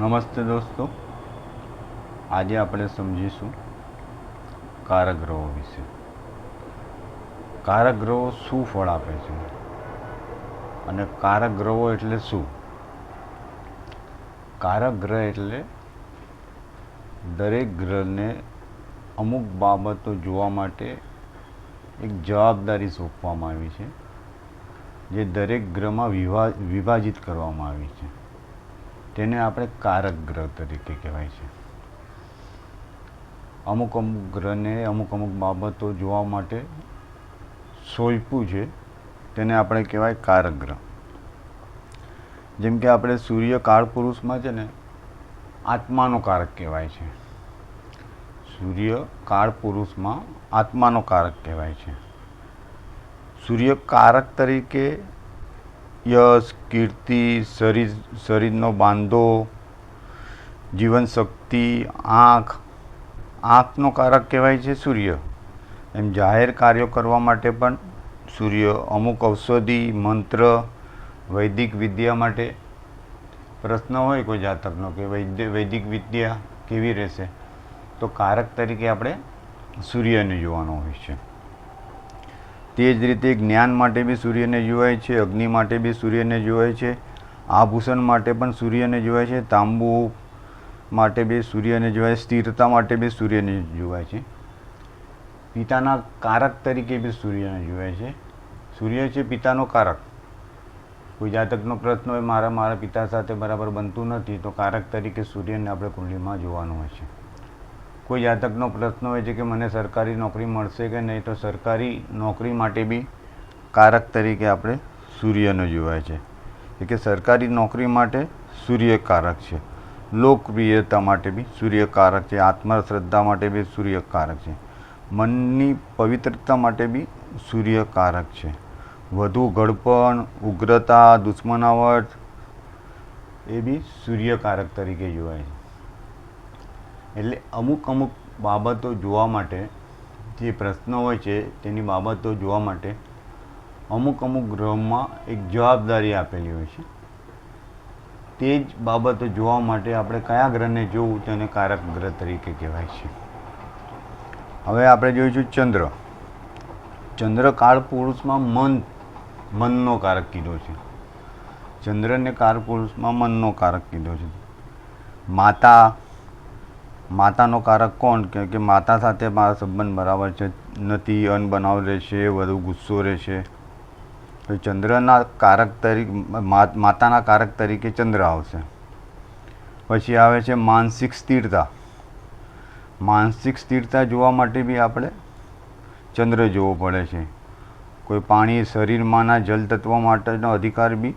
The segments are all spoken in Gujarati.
નમસ્તે દોસ્તો. આજે આપણે સમજીશું કારગ્રહો વિશે. કારગ્રહો શું ફળ આપે છે? અને કારગ્રહો એટલે શું? કારક ગ્રહ એટલે દરેક ગ્રહને અમુક બાબતો જોવા માટે એક જવાબદારી સોંપવામાં આવી છે, જે દરેક ગ્રહમાં વિભા વિભાજિત કરવામાં આવી છે. તેને આપણે કારક ગ્રહ તરીકે કહેવાય છે. અમુક અમુક ગ્રહને અમુક અમુક બાબતો જોવા માટે સોંપ્યું છે, તેને આપણે કહેવાય કારક ગ્રહ. જેમ કે આપણે સૂર્ય કાળ પુરુષમાં છે ને, આત્માનો કારક કહેવાય છે. સૂર્ય કાળ પુરુષમાં આત્માનો કારક કહેવાય છે. સૂર્ય કારક તરીકે યશ, કીર્તિ, શરીર, શરીરનો બાંધો જીવન શક્તિ આંખ. આંખનો કારક કહેવાય છે સૂર્ય. એમ જાહેર કાર્યો કરવા માટે પણ સૂર્ય અમુક ઔષધિ, મંત્ર, વૈદિક વિદ્યા માટે પ્રશ્ન હોય કોઈ જાતકનો કે વૈદ્ય, વૈદિક વિદ્યા કેવી રહેશે? તો કારક તરીકે આપણે સૂર્યને જોવાનો હોય છે. તે જ રીતે જ્ઞાન માટે બી સૂર્યને જોવાય છે, અગ્નિ માટે બી સૂર્યને જોવાય છે, આભૂષણ માટે પણ સૂર્યને જોવાય છે, તાંબુ માટે બી સૂર્યને જોવાય, સ્થિરતા માટે બી સૂર્યને જોવાય છે. પિતાના કારક તરીકે બી સૂર્યને જોવાય છે. સૂર્ય છે પિતાનો કારક. કોઈ જાતકનો પ્રશ્ન હોય, મારા મારા પિતા સાથે બરાબર બનતું નથી, તો કારક તરીકે સૂર્યને આપણે કુંડલીમાં જોવાનું હોય છે. કોઈ જાતકનો પ્રશ્ન હોય છે કે મને સરકારી નોકરી મળશે કે નહીં, તો સરકારી નોકરી માટે બી કારક તરીકે આપણે સૂર્યનો જોવાય છે. કે સરકારી નોકરી માટે સૂર્યકારક છે. લોકપ્રિયતા માટે બી સૂર્યકારક છે. આત્મશ્રદ્ધા માટે બી સૂર્યકારક છે. મનની પવિત્રતા માટે બી સૂર્યકારક છે. વધુ ગળપણ ઉગ્રતા, દુશ્મનાવટ, એ બી સૂર્યકારક તરીકે જોવાય છે. એટલે અમુક અમુક બાબતો જોવા માટે, જે પ્રશ્નો હોય છે, તેની બાબતો જોવા માટે અમુક અમુક ગ્રહમાં એક જવાબદારી આપેલી હોય છે. તે જ બાબતો જોવા માટે આપણે કયા ગ્રહને જોવું તેને કારક ગ્રહ તરીકે કહેવાય છે. હવે આપણે જોઈશું ચંદ્ર. ચંદ્ર કાળ પુરુષમાં મન, મનનો કારક કીધો છે. ચંદ્રને કાળ પુરુષમાં મનનો કારક કીધો છે. માતા માતાનો કારક કોણ? કે કે માતા સાથે મારા સંબંધ બરાબર છે, નથી, અનબનાવ રહેશે, વધુ ગુસ્સો રહેશે. ચંદ્રના કારક તરીકે માતાના કારક તરીકે ચંદ્ર આવશે. પછી આવે છે માનસિક સ્થિરતા. માનસિક સ્થિરતા જોવા માટે બી આપણે ચંદ્ર જોવો પડે છે. કોઈ પાણી શરીરમાંના જલ તત્વ માટેનો અધિકાર બી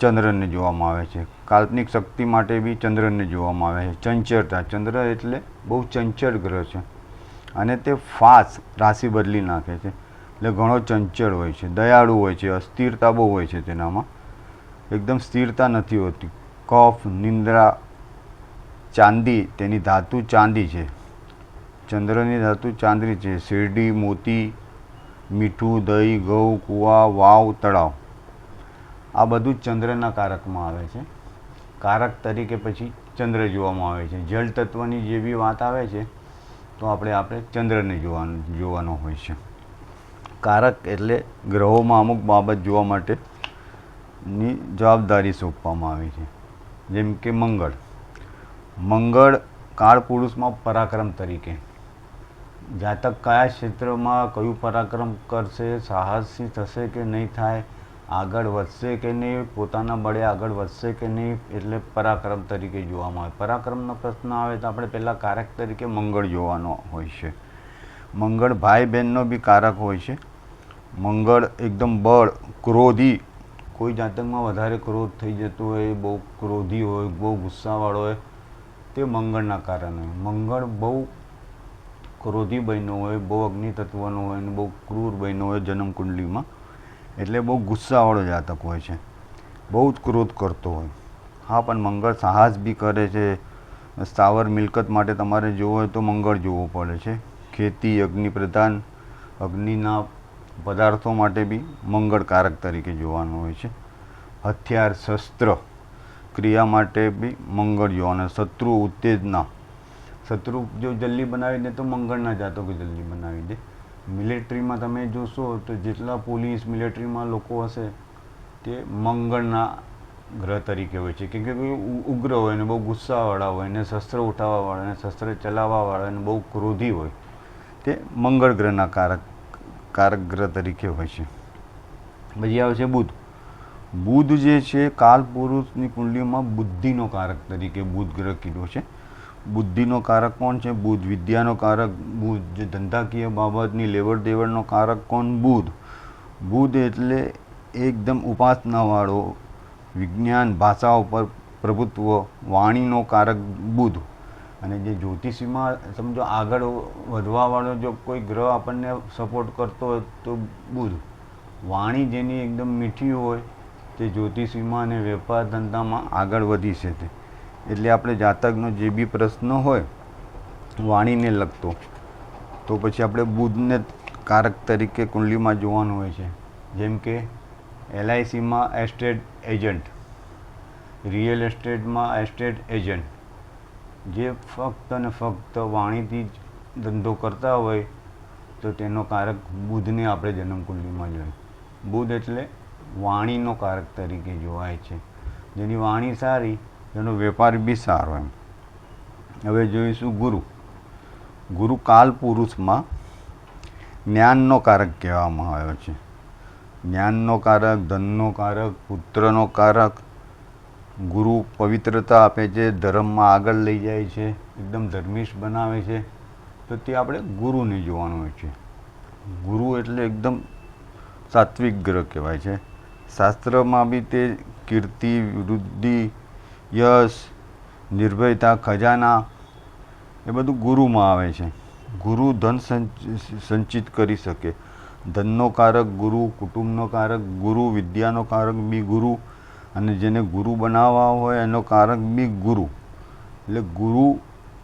ચંદ્રને જોવામાં આવે છે. કાલ્પનિક શક્તિ માટે બી ચંદ્રને જોવામાં આવે છે. ચંચળતા, ચંદ્ર એટલે બહુ ચંચળ ગ્રહ છે. અને તે ફાસ્ટ રાશિ બદલી નાખે છે. એટલે ઘણો ચંચળ હોય છે. દયાળુ હોય છે. અસ્થિરતા બહુ હોય છે તેનામાં. એકદમ સ્થિરતા નથી હોતી. કફ, નિંદ્રા, ચાંદી તેની ધાતુ ચાંદી છે. ચંદ્રની ધાતુ ચાંદી છે. શેરડી, મોતી, મીઠું, દહીં, ઘઉં, કૂવા, વાવ, તળાવ. આ બધું ચંદ્રના કારકમાં આવે છે. કારક તરીકે પછી ચંદ્ર જોવામાં આવે છે. જળ તત્વની જે વાત આવે છે, તો આપણે આપણે ચંદ્રને જોવાનું, જોવાનો હોય છે. કારક એટલે ગ્રહોમાં અમુક બાબત જોવા માટેની જવાબદારી સોંપવામાં આવી છે. જેમ કે મંગળ. મંગળ કાળ પુરુષમાં પરાક્રમ તરીકે. જાતક કયા ક્ષેત્રમાં કયું પરાક્રમ કરશે, સાહસી થશે કે નહીં થાય આગળ વધશે કે નહીં, પોતાના બળે આગળ વધશે કે નહીં, એટલે પરાક્રમ તરીકે જોવામાં આવે. પરાક્રમનો પ્રશ્ન આવે તો આપણે પહેલાં કારક તરીકે મંગળ જોવાનો હોય છે. મંગળ ભાઈ બહેનનો બી કારક હોય છે. મંગળ એકદમ બળ, ક્રોધી. કોઈ જાતકમાં વધારે ક્રોધ થઈ જતો હોય, બહુ ક્રોધી હોય, બહુ ગુસ્સાવાળો હોય, તે મંગળના કારણે. મંગળ બહુ ક્રોધી બન્યો હોય, બહુ અગ્નિ તત્વનો હોય અને બહુ ક્રૂર બન્યો હોય જન્મ કુંડલીમાં એટલે બહુ ગુસ્સાવાળો જાતક હોય છે. બહુ જ ક્રોધ કરતો હોય. હા, પણ મંગળ સાહસ બી કરે છે. સ્થાવર મિલકત માટે તમારે જોવો હોય તો મંગળ જોવું પડે છે. ખેતી, અગ્નિપ્રધાન, અગ્નિના પદાર્થો માટે બી મંગળ કારક તરીકે જોવાનું હોય છે. હથિયાર, શસ્ત્ર ક્રિયા માટે બી મંગળ જોવાનું શત્રુ ઉત્તેજના. શત્રુ જો જલ્દી બનાવી દે તો મંગળના જાતકો જલ્દી બનાવી દે. મિલિટરીમાં તમે જોશો તો જેટલા પોલીસ મિલિટરીમાં લોકો હશે તે મંગળના ગ્રહ તરીકે હોય છે. કેમ કે ઉગ્ર હોય ને બહુ ગુસ્સાવાળા હોય ને શસ્ત્ર ઉઠાવવાવાળા ને શસ્ત્ર ચલાવવાવાળા ને બહુ ક્રોધી હોય તે મંગળ ગ્રહના કારક કારક ગ્રહ તરીકે હોય છે. પછી આવે છે બુધ. બુધ જે છે કાલ પુરુષની કુંડલીમાં બુદ્ધિનો કારક તરીકે બુધ ગ્રહ કીધો છે. બુદ્ધિનો કારક કોણ છે? બુધ વિદ્યાનો કારક બુધ જે ધંધાકીય બાબતની લેવડ દેવડનો કારક કોણ? બુધ બુધ એટલે એકદમ ઉપાસનાવાળો, વિજ્ઞાન, ભાષા ઉપર પ્રભુત્વ વાણીનો કારક બુધ અને જે જ્યોતિષીમાં સમજો આગળ વધવાવાળો જો કોઈ ગ્રહ આપણને સપોર્ટ કરતો હોય તો બુધ વાણી જેની એકદમ મીઠી હોય તે જ્યોતિષીમાં અને વેપાર ધંધામાં આગળ વધી તે એટલે આપણે જાતકનો જે બી પ્રશ્ન હોય, વાણીને લગતો. તો પછી આપણે બુધને કારક તરીકે કુંડલીમાં જોવાનું હોય છે. જેમ કે, એલઆઈસીમાં એસ્ટેટ એજન્ટ, રિયલ એસ્ટેટમાં એસ્ટેટ એજન્ટ. જે ફક્ત અને ફક્ત વાણીથી જ ધંધો કરતા હોય, તો તેનો કારક બુધને આપણે જન્મકુંડલીમાં જોઈએ. બુધ એટલે વાણીનો કારક તરીકે જોવાય છે. જેની વાણી સારી તેનો વેપાર બી સારો એમ. હવે જોઈશું ગુરુ. ગુરુ કાલ પુરુષમાં જ્ઞાનનો કારક કહેવામાં આવ્યો છે. જ્ઞાનનો કારક, ધનનો કારક, પુત્રનો કારક, ગુરુ પવિત્રતા આપે છે, ધર્મમાં આગળ લઈ જાય છે, એકદમ ધર્મિષ્ઠ બનાવે છે. તો તે આપણે ગુરુને જોવાનું હોય છે. ગુરુ એટલે એકદમ સાત્વિક ગ્રહ કહેવાય છે. શાસ્ત્રમાં બી તે કીર્તિ, વૃદ્ધિ યશ, નિર્ભયતા, ખજાના, એ બધું ગુરુમાં આવે છે. ગુરુ ધન સંચ- સંચિત કરી શકે. ધનનો કારક ગુરુ, કુટુંબનો કારક ગુરુ, વિદ્યાનો કારક બી ગુરુ, અને જેને ગુરુ બનાવવા હોય એનો કારક બી ગુરુ. એટલે ગુરુ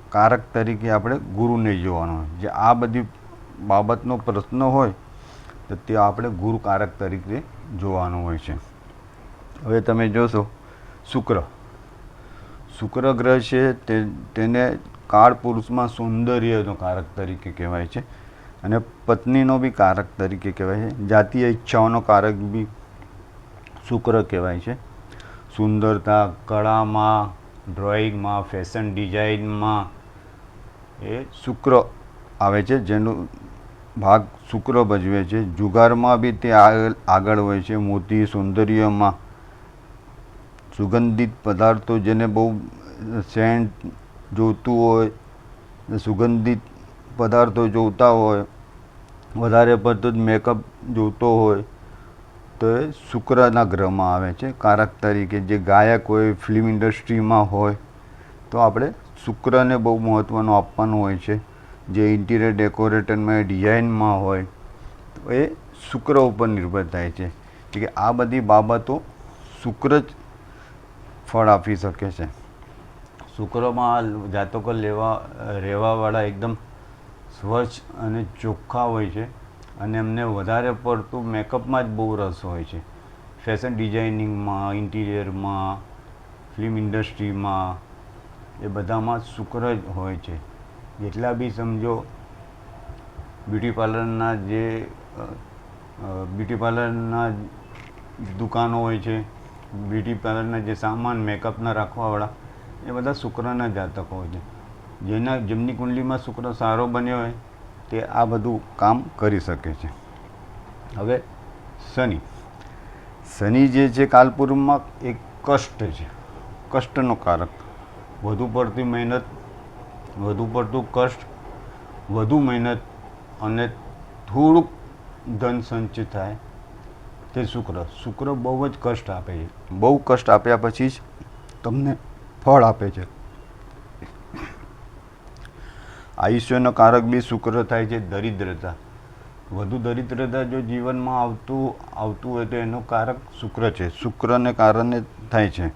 કારક તરીકે આપણે ગુરુને જોવાનો જે આ બધી બાબતનો પ્રશ્ન હોય, તો તે આપણે ગુરુ કારક તરીકે જોવાનું હોય છે. હવે તમે જોશો, શુક્ર. શુક્ર ગ્રહ છે, તે તેને કાળ પુરુષમાં સૌંદર્યનો કારક તરીકે કહેવાય છે અને પત્નીનો બી કારક તરીકે કહેવાય છે. જાતીય ઈચ્છાઓનો કારક બી શુક્ર કહેવાય છે. સુંદરતા, કળામાં, ડ્રોઈંગમાં, ફેશન ડિઝાઇનમાં એ શુક્ર આવે છે, જેનો ભાગ શુક્ર ભજવે છે. જુગારમાં બી તે આગળ હોય છે, મોતી સૌંદર્યમાં સુગંધિત પદાર્થો જેને બહુ સેન્ટ જોતું હોય સુગંધિત પદાર્થો જોતા હોય, વધારે પડતો જ મેકઅપ જોતો હોય, તો એ શુક્રના ગ્રહમાં આવે છે. કારક તરીકે જે ગાયક હોય ફિલ્મ ઇન્ડસ્ટ્રીમાં હોય, તો આપણે શુક્રને બહુ મહત્ત્વનું આપવાનું હોય છે. જે ઇન્ટિરિયર ડેકોરેટરમાં ડિઝાઇનમાં હોય, તો એ શુક્ર ઉપર નિર્ભર થાય છે. કે આ બધી બાબતો શુક્ર જ ફળ આપી શકે છે. શુક્રમાં જાતકો લેવા, રહેવાવાળા એકદમ સ્વચ્છ અને ચોખ્ખા હોય છે અને એમને વધારે પડતું મેકઅપમાં જ બહુ રસ હોય છે. ફેશન ડિઝાઇનિંગમાં ઇન્ટિરિયરમાં ફિલ્મ ઇન્ડસ્ટ્રીમાં એ બધામાં શુક્ર જ હોય છે. જેટલા બી સમજો બ્યુટી પાર્લરના જે બ્યુટી પાર્લરના દુકાનો હોય છે બ્યુટી પાર્લરના જે સામાન, મેકઅપના રાખવાવાળા, એ બધા શુક્રના જાતકો છે. જેના, જેમની કુંડલીમાં શુક્ર સારો બન્યો હોય, તે આ બધું કામ કરી શકે છે. હવે શનિ. શનિ જે છે કાલપુરમાં એક કષ્ટ છે. કષ્ટનો કારક. વધુ પડતી મહેનત, વધુ પડતું કષ્ટ, વધુ મહેનત અને થોડુંક ધન સંચિત થાય તે શુક્ર. શુક્ર બહુ જ કષ્ટ આપે છે. બહુ કષ્ટ આપ્યા પછી જ તમને ફળ આપે છે. આયુષ્યનો કારક બી શુક્ર થાય છે દરિદ્રતા. વધુ દરિદ્રતા જો જીવનમાં આવતું આવતું હોય તો એનો કારક શુક્ર છે. શુક્રને કારણે થાય છે.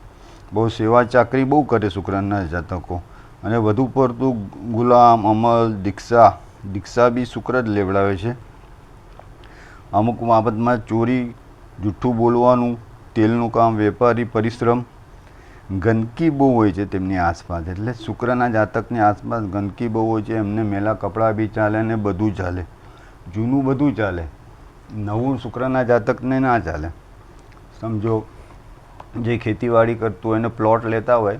બહુ સેવા ચાકરી બહુ કરે શુક્રના જાતકો. અને વધુ પડતું ગુલામ, અમલ, દીક્ષા દીક્ષા બી શુક્ર જ લેવડાવે છે. અમુક બાબતમાં ચોરી જૂઠું બોલવાનું, તેલનું કામ, વેપારી, પરિશ્રમ, ગંદકી બહુ હોય છે તેમની આસપાસ. એટલે શુક્રના જાતકની આસપાસ ગંદકી બહુ હોય છે, એમને મેલા કપડાં બી ચાલે ને બધું ચાલે. જૂનું બધું ચાલે. નવું શુક્રના જાતકને ના ચાલે. સમજો, જે ખેતીવાડી કરતું હોય એને પ્લોટ લેતા હોય,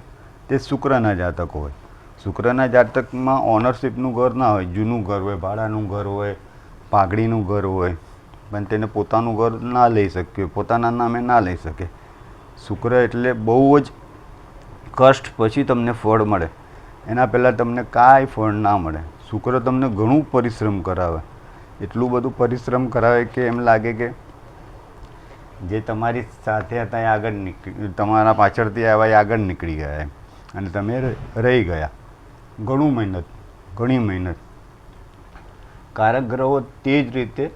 તે શુક્રના જાતક હોય. શુક્રના જાતકમાં ઓનરશિપનું ઘર ના હોય, જૂનું ઘર હોય, ભાડાનું ઘર હોય, પાઘડીનું ઘર હોય. પણ તેને પોતાનું ઘર ના લઈ શકે પોતાના નામે ના લઈ શકે. શુક્ર એટલે બહુ જ કષ્ટ પછી તમને ફળ મળે. એના પહેલાં તમને કાંઈ ફળ ના મળે. શુક્ર તમને ઘણું પરિશ્રમ કરાવે. એટલું બધું પરિશ્રમ કરાવે કે એમ લાગે કે જે તમારી સાથે હતા એ આગળ નીકળી, તમારા પાછળથી આવ્યા એ આગળ નીકળી ગયા એમ. અને તમે રહી ગયા. ઘણું મહેનત, ઘણી મહેનત. કારક ગ્રહો તે જ રીતે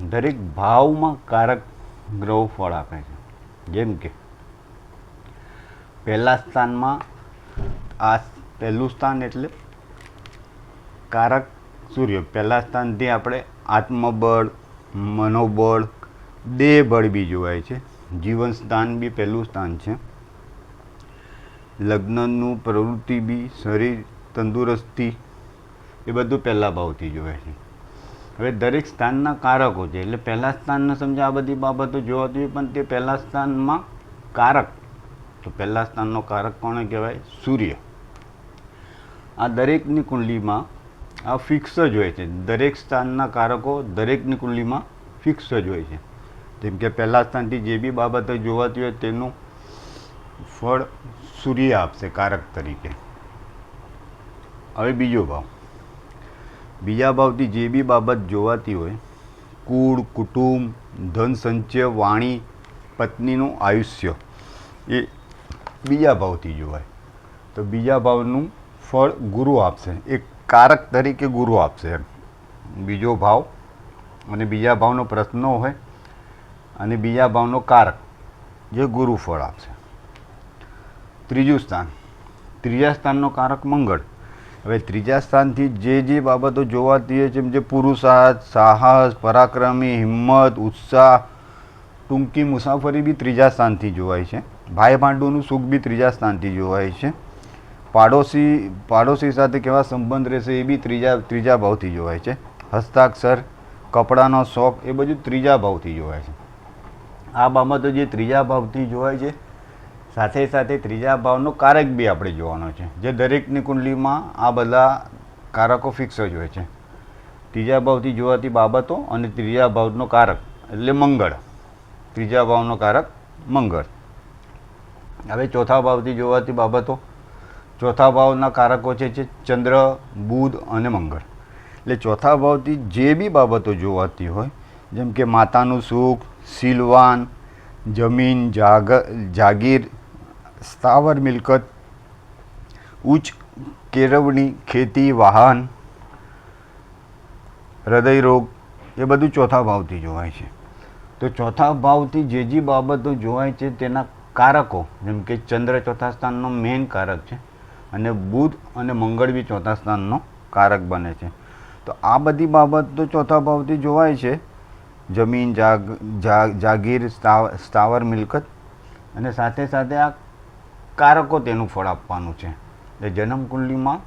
દરેક ભાવમાં કારક ગ્રહો ફળ આપે છે. જેમ કે, પહેલા સ્થાનમાં આ પહેલું સ્થાન એટલે કારક સૂર્ય. પહેલા સ્થાનથી આપણે આત્મબળ, મનોબળ, દેહબળ બી જોવાય છે. જીવન સ્થાન બી પહેલું સ્થાન છે. લગ્નનું પ્રવૃત્તિ બી શરીર તંદુરસ્તી એ બધું પહેલા ભાવથી જોવાય છે. હવે દરેક સ્થાનના કારકો છે, એટલે પહેલા સ્થાનને સમજો આ બધી બાબતો જોવાતી હોય પણ તે પહેલા સ્થાનમાં કારક. તો પહેલા સ્થાનનો કારક કોને કહેવાય? સૂર્ય. આ દરેકની કુંડલીમાં આ ફિક્સ જ હોય છે. દરેક સ્થાનના કારકો દરેકની કુંડલીમાં ફિક્સ જ હોય છે. જેમ કે પહેલા સ્થાનથી જે બી બાબતો જોવાતી હોય તેનું ફળ સૂર્ય આપશે, કારક તરીકે. હવે બીજો ભાવ. બીજા ભાવથી જે બી બાબત જોવાતી હોય, કુળ, કુટુંબ, ધન સંચય, વાણી, પત્નીનું આયુષ્ય, એ બીજા ભાવથી જોવાય. તો બીજા ભાવનું ફળ ગુરુ આપશે. એક કારક તરીકે ગુરુ આપશે બીજો ભાવ અને બીજા ભાવનો પ્રશ્ન હોય અને બીજા ભાવનો કારક જે ગુરુ ફળ આપશે. ત્રીજું સ્થાન. ત્રીજા સ્થાનનો કારક મંગળ. હવે ત્રીજા સ્થાનથી જે જે બાબતો જોવાતી હોય જેમ જે પુરુષાર્થ, સાહસ, પરાક્રમી, હિંમત, ઉત્સાહ, ટૂંકી મુસાફરી બી ત્રીજા સ્થાનથી જોવાય છે. ભાઈ ભાંડુનું સુખ બી ત્રીજા સ્થાનથી જોવાય છે. પાડોશી પાડોશી સાથે કેવા સંબંધ રહેશે એ બી ત્રીજા ત્રીજા ભાવથી જોવાય છે. હસ્તાક્ષર, કપડાનો શોખ એ બધું ત્રીજા ભાવથી જોવાય છે. આ બાબતો જે ત્રીજા ભાવથી જોવાય છે સાથે સાથે ત્રીજા ભાવનો કારક બી આપણે જોવાનો છે. જે દરેકની કુંડલીમાં આ બધા કારકો ફિક્સ જ હોય છે. ત્રીજા ભાવથી જોવાતી બાબતો અને ત્રીજા ભાવનો કારક, એટલે મંગળ. ત્રીજા ભાવનો કારક, મંગળ. હવે ચોથા ભાવથી જોવાતી બાબતો, ચોથા ભાવના કારકો છે જે ચંદ્ર, બુધ અને મંગળ. એટલે ચોથા ભાવથી જે બી બાબતો જોવાતી હોય, જેમ કે માતાનું સુખ સિલવાન જમીન જાગ, જાગીર સ્થાવર મિલકત, ઉચ્ચ કેળવણી ખેતી, વાહન હૃદયરોગ એ બધું ચોથા ભાવથી જોવાય છે. તો ચોથા ભાવથી જે જે બાબતો જોવાય છે તેના કારકો, જેમ કે ચંદ્ર ચોથા સ્થાનનો મેઇન કારક છે અને બુધ અને મંગળ બી ચોથા સ્થાનનો કારક બને છે. તો આ બધી બાબતો ચોથા ભાવથી જોવાય છે. જમીન જાગ જાગીર સ્થાવ- સ્થાવર મિલકત અને સાથે સાથે આ કારકો તેનું ફળ આપવાનું છે. એટલે જન્મકુંડલીમાં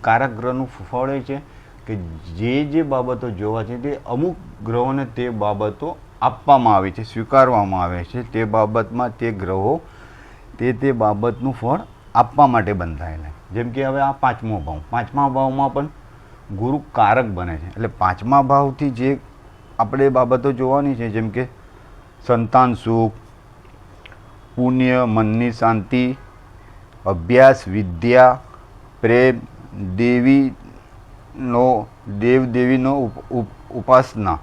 કારક ગ્રહનું ફળ એ છે કે જે જે બાબતો જોવા છે તે અમુક ગ્રહોને તે બાબતો આપવામાં આવે છે, સ્વીકારવામાં આવે છે. તે બાબતમાં તે ગ્રહો તે તે બાબતનું ફળ આપવા માટે બંધાયેલા જેમ કે હવે આ પાંચમો ભાવ. પાંચમા ભાવમાં પણ ગુરુ કારક બને છે. એટલે પાંચમા ભાવથી જે આપણે બાબતો જોવાની છે, જેમ કે સંતાન સુખ પુણ્ય, મનની શાંતિ, અભ્યાસ, વિદ્યા, પ્રેમ, દેવીનો દેવ દેવીનો ઉપ- ઉપ- ઉપાસના.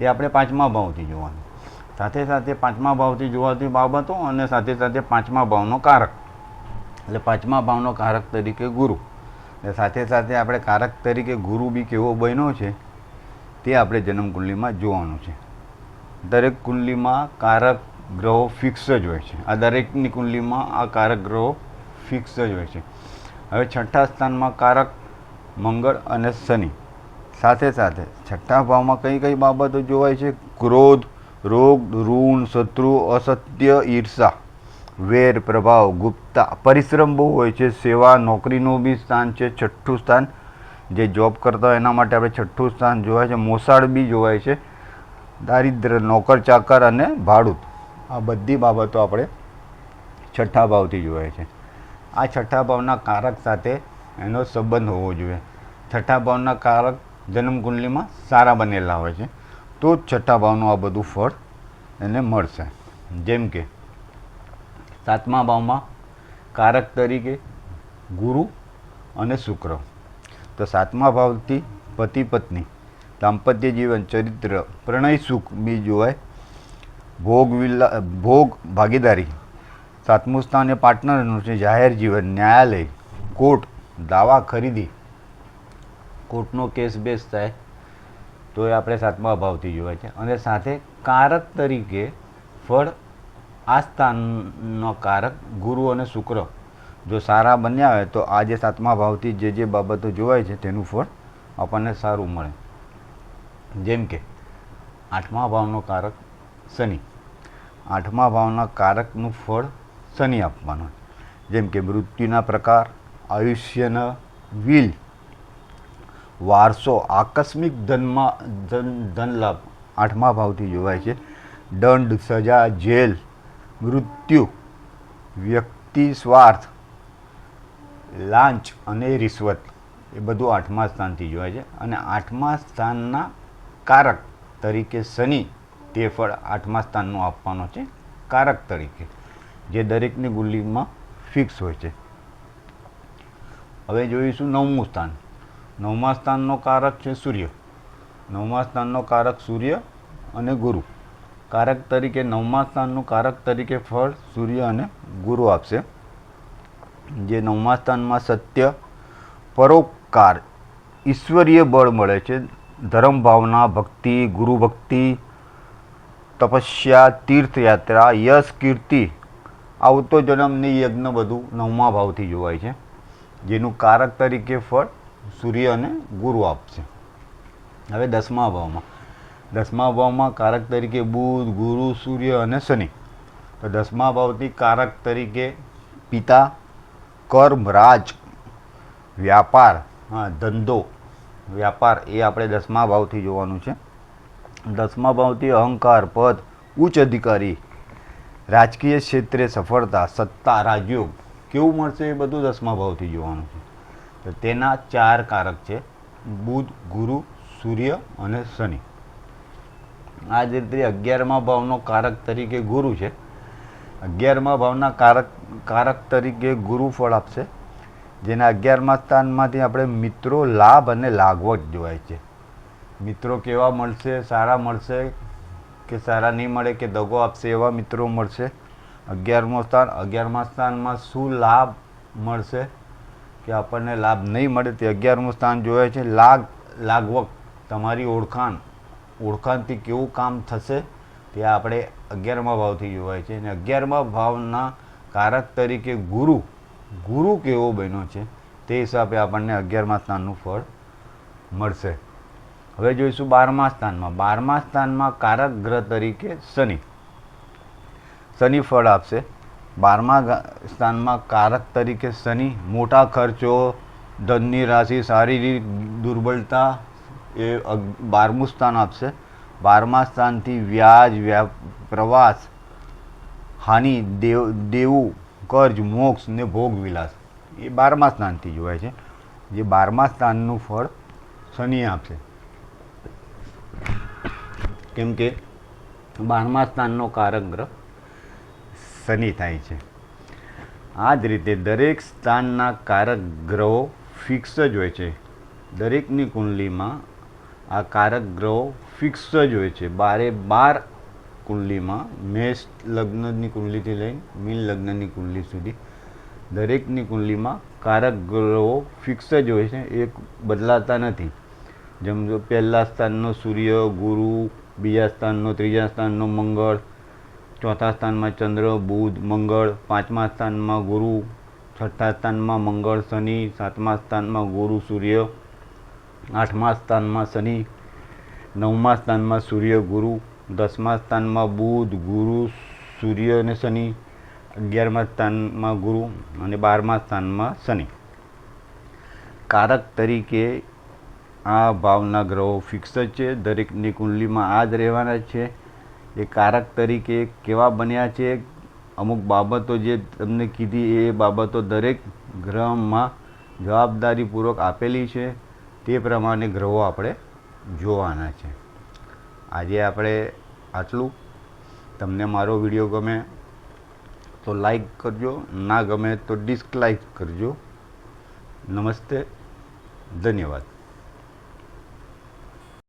એ આપણે પાંચમા ભાવથી જોવાનું. સાથે સાથે પાંચમા ભાવથી જોવાતી બાબતો અને સાથે સાથે પાંચમા ભાવનો કારક. એટલે પાંચમા ભાવનો કારક તરીકે ગુરુ. એટલે સાથે સાથે આપણે કારક તરીકે ગુરુ બી કેવો બન્યો છે, તે આપણે જન્મ કુંડલીમાં જોવાનું છે. દરેક કુંડલીમાં કારક ગ્રહો ફિક્સ જ હોય છે. આ દરેકની કુંડલીમાં આ કારક ગ્રહો ફિક્સ જ હોય છે. હવે છઠ્ઠા સ્થાનમાં કારક, મંગળ અને શનિ. સાથે સાથે છઠ્ઠા ભાવમાં કઈ કઈ બાબતો જોવાય છે? ક્રોધ, રોગ, ઋણ, શત્રુ, અસત્ય, ઈર્ષા. વેર, પ્રભાવ ગુપ્તા પરિશ્રમ બહુ હોય છે. સેવા, નોકરીનું બી સ્થાન છે. છઠ્ઠું સ્થાન જે જોબ કરતા હોય એના માટે આપણે છઠ્ઠું સ્થાન જોવાય છે. મોસાળ બી જોવાય છે. દારિદ્ર, નોકર, ચાકર અને ભાડૂત. આ બધી બાબતો આપણે છઠ્ઠા ભાવથી જોવાય છે. આ છઠ્ઠા ભાવના કારક સાથે એનો સંબંધ હોવો જોઈએ. છઠ્ઠા ભાવના કારક જન્મકુંડલીમાં સારા બનેલા હોય છે. તો જ છઠ્ઠા ભાવનું આ બધું ફળ એને મળશે. જેમ કે સાતમા ભાવમાં કારક તરીકે ગુરુ અને શુક્ર. તો સાતમા ભાવથી પતિ પત્ની, દાંપત્ય જીવન, ચરિત્ર, પ્રણય, સુખ બી જોવાય ભોગ વિલા ભોગ ભાગીદારી સાતમું સ્થાન એ પાર્ટનરનું છે જાહેર જીવન, ન્યાયાલય, કોર્ટ, દાવા ખરીદી. કોર્ટનો કેસ બેસ થાય, તો એ આપણે સાતમા ભાવથી જોવાય છે. અને સાથે કારક તરીકે ફળ આ સ્થાનનો કારક ગુરુ અને શુક્ર. જો સારા બન્યા હોય, તો આજે સાતમા ભાવથી જે જે બાબતો જોવાય છે, તેનું ફળ આપણને સારું મળે. જેમ કે, આઠમા ભાવનો કારક શનિ. આઠમા ભાવના કારકનું ફળ શનિ આપવાનું જેમ કે મૃત્યુના પ્રકાર, આયુષ્યના વિલ, વારસો, આકસ્મિક ધનમાં ધન ધન લાભ આઠમા ભાવથી જોવાય છે. દંડ, સજા, જેલ, મૃત્યુ, વ્યક્તિ સ્વાર્થ, લાંચ અને રિશ્વત, એ બધું આઠમા સ્થાનથી જોવાય છે. અને આઠમા સ્થાનના કારક તરીકે શનિ તે ફળ આઠમા સ્થાનનું આપવાનો છે, કારક તરીકે, જે દરેકની ગુલ્લીમાં ફિક્સ હોય છે. હવે જોઈશું નવમું સ્થાન. નવમા સ્થાનનો કારક છે સૂર્ય. નવમા સ્થાનનો કારક સૂર્ય અને ગુરુ. કારક તરીકે નવમા સ્થાનનું કારક તરીકે ફળ સૂર્ય અને ગુરુ આપશે. જે નવમા સ્થાનમાં સત્ય, પરોપકાર, ઈશ્વરીય બળ મળે છે. ધર્મ, ભાવના, ભક્તિ, ગુરુ ભક્તિ તપસ્યા તીર્થયાત્રા યશ કીર્તિ આવતો જન્મની યજ્ઞ બધું નવમા ભાવથી જોવાય છે, જેનું કારક તરીકે ફળ સૂર્ય અને ગુરુ આપશે. હવે દસમા ભાવમાં દસમા ભાવમાં કારક તરીકે બુધ, ગુરુ, સૂર્ય અને શનિ. તો દસમા ભાવથી કારક તરીકે પિતા, કર્મ, રાજ, વ્યાપાર, હા, ધંધો. વ્યાપાર એ આપણે દસમા ભાવથી જોવાનું છે. દસમા ભાવથી અહંકાર, પદ, ઉચ્ચ અધિકારી. રાજકીય ક્ષેત્રે સફળતા, સત્તા, રાજયોગ કેવું મળશે એ બધું દસમા ભાવથી જોવાનું છે. તો તેના ચાર કારક છે, બુધ, ગુરુ, સૂર્ય અને શનિ. આ જ રીતે અગિયારમા ભાવનો કારક તરીકે ગુરુ છે. અગિયારમા ભાવના કારક કારક તરીકે ગુરુ ફળ આપશે. જેના અગિયારમા સ્થાનમાંથી આપણે મિત્રો, લાભ અને લાગવટ જોવાય છે. મિત્રો કેવા મળશે, સારા મળશે કે સારા નહીં મળે કે દગો આપશે એવા મિત્રો મળશે. અગિયારમો સ્થાન, અગિયારમા સ્થાનમાં શું લાભ મળશે કે આપણને લાભ નહીં મળે તે અગિયારમું સ્થાન જોવાય છે. લાગ લાગવક તમારી ઓળખાણ, ઓળખાણથી કેવું કામ થશે તે આપણે અગિયારમા ભાવથી જોવાય છે. અને અગિયારમા ભાવના કારક તરીકે ગુરુ ગુરુ કેવો બન્યો છે તે હિસાબે આપણને અગિયારમા સ્થાનનું ફળ મળશે. હવે જોઈશું બારમા સ્થાનમાં. બારમા સ્થાનમાં કારક ગ્રહ તરીકે શનિ. શનિ ફળ આપશે. બારમા સ્થાનમાં કારક તરીકે શનિ, મોટા ખર્ચો, ધનની રાશિ, શારીરિક દુર્બળતા એ બારમું સ્થાન આપશે. બારમા સ્થાનથી વ્યાજ, વ્યા, પ્રવાસ, હાનિ, દેવ, દેવું, કર્જ, મોક્ષ ને ભોગ વિલાસ એ બારમા સ્થાનથી જોવાય છે. જે બારમા સ્થાનનું ફળ શનિ આપશે. કેમ કે બારમા સ્થાનનો કારક ગ્રહ શનિ થાય છે. આ જ રીતે દરેક સ્થાનના કારક ગ્રહો ફિક્સ જ હોય છે. દરેકની કુંડલીમાં આ કારક ગ્રહો ફિક્સ જ હોય છે. બારે બાર કુંડલીમાં મેષ લગ્નની કુંડલીથી લઈને મીન લગ્નની કુંડલી સુધી દરેકની કુંડલીમાં કારક ગ્રહો ફિક્સ જ હોય છે. એ બદલાતા નથી. જેમ જો પહેલા સ્થાનનો સૂર્ય, ગુરુ, બીજા સ્થાનનો, ત્રીજા સ્થાનનો મંગળ, ચોથા સ્થાનમાં ચંદ્ર, બુધ, મંગળ, પાંચમા સ્થાનમાં ગુરુ, છઠ્ઠા સ્થાનમાં મંગળ, શનિ, સાતમા સ્થાનમાં ગુરુ, સૂર્ય, આઠમા સ્થાનમાં શનિ, નવમા સ્થાનમાં સૂર્ય, ગુરુ, દસમા સ્થાનમાં બુધ, ગુરુ, સૂર્ય અને શનિ, અગિયારમા સ્થાનમાં ગુરુ અને બારમા સ્થાનમાં શનિ. કારક તરીકે આ ભાવના ગ્રહો ફિક્સ જ છે. દરેકની કુંડલીમાં આ જ રહેવાના છે. એ કારક તરીકે કેવા બન્યા છે? અમુક બાબતો જે તમને કીધી, એ બાબતો દરેક ગ્રહમાં જવાબદારીપૂર્વક આપેલી છે. તે પ્રમાણે ગ્રહો આપણે જોવાના છે. આજે આપણે આટલું. તમને મારો વીડિયો ગમે તો લાઈક કરજો. ના ગમે તો ડિસલાઈક કરજો. નમસ્તે. ધન્યવાદ.